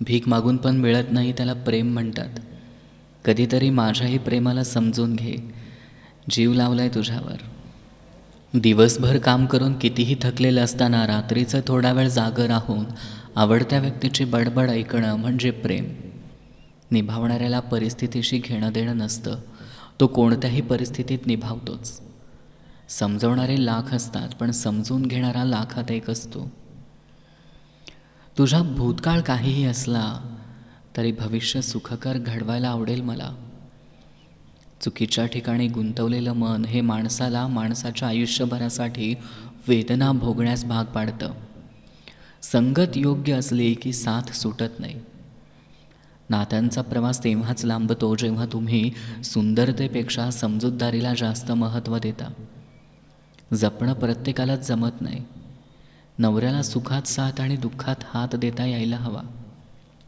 भीक मागून पण मिळत नाही त्याला प्रेम म्हणतात. कधीतरी माझ्याही प्रेमाला समजून घे. जीव लावलाय तुझ्यावर. दिवसभर काम करून कितीही थकलेलं असताना रात्रीचं थोडा वेळ जागं राहून आवडत्या व्यक्तीची बडबड ऐकणं म्हणजे प्रेम. निभावणाऱ्याला परिस्थितीशी घेणं देणं नसतं. तो कोणत्याही परिस्थितीत निभावतोच. समजवणारे लाख असतात पण समजून घेणारा लाखात एक असतो. तुझा भूतकाळ काहीही असला तरी भविष्य सुखकर घडवायला आवडेल मला. चुकीच्या ठिकाणी गुंतवलेलं मन हे माणसाला माणसाच्या आयुष्यभरासाठी वेदना भोगण्यास भाग पाडतं. संगत योग्य असली की साथ सुटत नाही. नात्यांचा प्रवास तेव्हाच लांबतो जेव्हा तुम्ही सुंदरतेपेक्षा समजूतदारीला जास्त महत्त्व देता. जपणं प्रत्येकालाच जमत नाही. नवऱ्याला सुखात साथ आणि दुःखात हात देता यायला हवा.